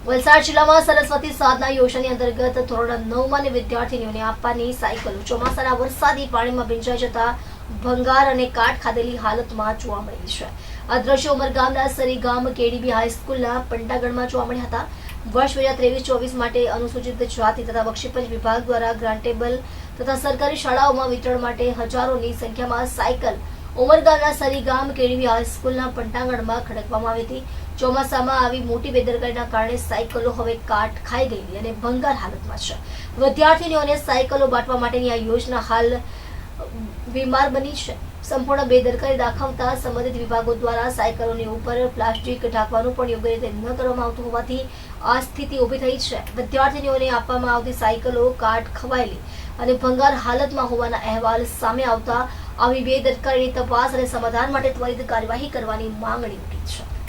વલસાડ જિલ્લામાં સરસ્વતી સાધના યોજનાની અંતર્ગત ધોરણ નવમાં વિદ્યાર્થીનીઓને આપવાની સાયકલો. ચોમાસાના વરસાદી પાણીમાં ભીંજાઈ જતા ભંગાર અને કાટ ખાધેલી હાલતમાં જોવા મળી છે. આ દ્રશ્યો ઉમરગામના સરી ગામ કેડીબી હાઈસ્કૂલના પંટાગઢમાં જોવા મળ્યા હતા. વર્ષ બે હજાર ત્રેવીસ ચોવીસ માટે અનુસૂચિત જાતિ તથા બક્ષીપંચ વિભાગ દ્વારા ગ્રાન્ટેબલ તથા સરકારી શાળાઓમાં વિતરણ માટે હજારોની સંખ્યામાં સાયકલ ઉમરગામના સરી ગામ કેડીબી હાઈસ્કૂલના પંટાગઢમાં ખડકવામાં આવી હતી. ચોમાસામાં આવી મોટી બેદરકારીના કારણે સાયકલો હવે કાટ ખાઈ ગયેલી અને ભંગાર હાલતમાં છે. વિદ્યાર્થીનીઓને સાયકલો બાંટવા માટેની આ યોજના હાલ બીમાર બની છે. સંપૂર્ણ બેદરકારી દાખવતા સંબંધિત વિભાગો દ્વારા સાયકલોની ઉપર પ્લાસ્ટિક ઢાંકવાનું પણ યોગ્ય રીતે ન કરવામાં આવતું હોવાથી આ સ્થિતિ ઊભી થઈ છે. વિદ્યાર્થીનીઓને આપવામાં આવતી સાયકલો કાટ ખવાયેલી અને ભંગાર હાલતમાં હોવાના અહેવાલ સામે આવતા આવી બેદરકારીની તપાસ અને સમાધાન માટે ત્વરિત કાર્યવાહી કરવાની માંગણી ઉઠી છે.